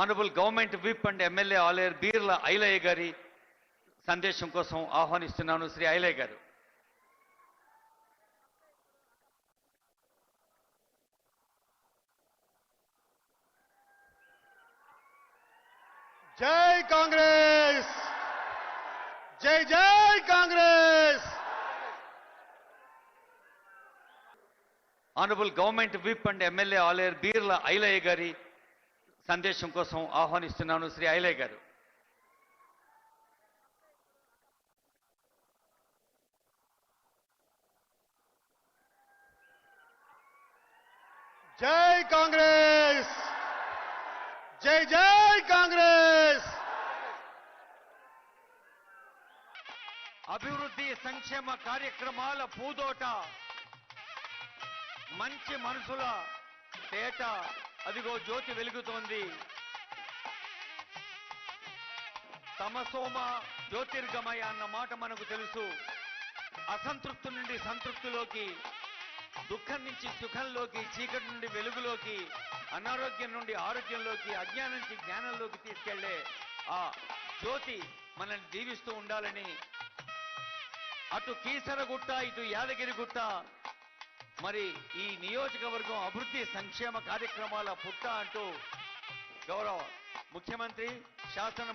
Honourable government whip and MLA Aler Beerla Ilaiah గారి సందేశం కోసం ఆహ్వానిస్తున్నాను శ్రీ ఐలయ్య గారు. జై కాంగ్రెస్! జై జై Congress! Honourable government whip and MLA Aler Beerla Ilaiah గారి సందేశం కోసం ఆహ్వానిస్తున్నాను శ్రీ ఐలయ్య గారు. జై కాంగ్రెస్! జై జై కాంగ్రెస్! అభివృద్ధి సంక్షేమ కార్యక్రమాల పూదోట మంచి మనసుల తేట అదిగో జ్యోతి వెలుగుతోంది. తమసోమ జ్యోతిర్గమయ అన్న మాట మనకు తెలుసు. అసంతృప్తి నుండి సంతృప్తిలోకి దుఃఖం నుంచి సుఖంలోకి చీకటి నుండి వెలుగులోకి అనారోగ్యం నుండి ఆరోగ్యంలోకి అజ్ఞానం నుంచి జ్ఞానంలోకి తీసుకెళ్ళే ఆ జ్యోతి మనల్ని దీవిస్తూ ఉండాలని. అటు కీసరగుట్ట ఇటు యాదగిరిగుట్ట మరి ఈ నియోజకవర్గం అభివృద్ధి సంక్షేమ కార్యక్రమాల పుట్ట అంటూ గౌరవ ముఖ్యమంత్రి శాసన